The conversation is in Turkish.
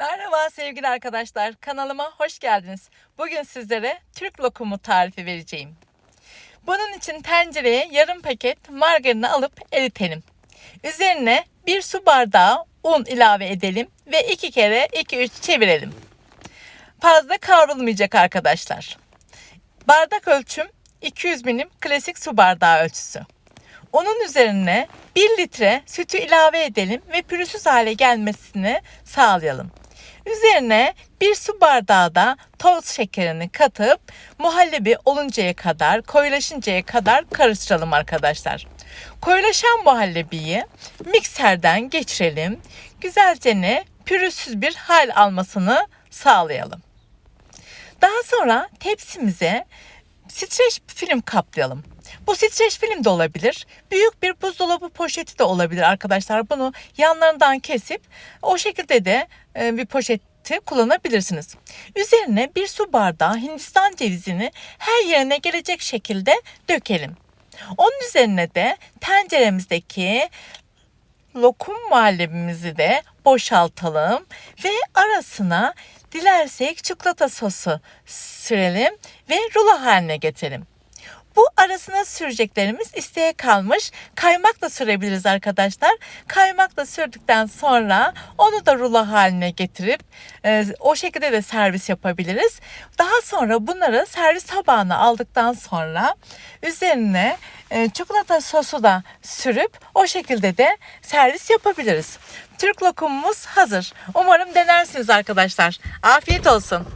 Merhaba sevgili arkadaşlar. Kanalıma hoş geldiniz. Bugün sizlere Türk lokumu tarifi vereceğim. Bunun için tencereye yarım paket margarini alıp eritelim. Üzerine bir su bardağı un ilave edelim ve iki kere 2-3 çevirelim. Fazla kavrulmayacak arkadaşlar. Bardak ölçüm 200 milim klasik su bardağı ölçüsü. Onun üzerine 1 litre sütü ilave edelim ve pürüzsüz hale gelmesini sağlayalım. Üzerine bir su bardağı da toz şekerini katıp muhallebi oluncaya kadar, koyulaşıncaya kadar karıştıralım arkadaşlar. Koyulaşan muhallebiyi mikserden geçirelim. Güzelce ne pürüzsüz bir hal almasını sağlayalım. Daha sonra tepsimize streç film kaplayalım. Bu streç film de olabilir. Büyük bir buzdolabı poşeti de olabilir arkadaşlar. Bunu yanlarından kesip o şekilde de e, bir poşeti kullanabilirsiniz. Üzerine bir su bardağı Hindistan cevizini her yerine gelecek şekilde dökelim. Onun üzerine de tenceremizdeki lokum muhallebimizi de boşaltalım ve arasına dilersek çikolata sosu sürelim ve rulo haline getirelim. Bu arasına süreceklerimiz isteğe kalmış. Kaymak da sürebiliriz arkadaşlar. Kaymak da sürdükten sonra onu da rulo haline getirip e, o şekilde de servis yapabiliriz. Daha sonra bunları servis tabağına aldıktan sonra üzerine e, çikolata sosu da sürüp o şekilde de servis yapabiliriz. Türk lokumumuz hazır. Umarım denersiniz arkadaşlar. Afiyet olsun.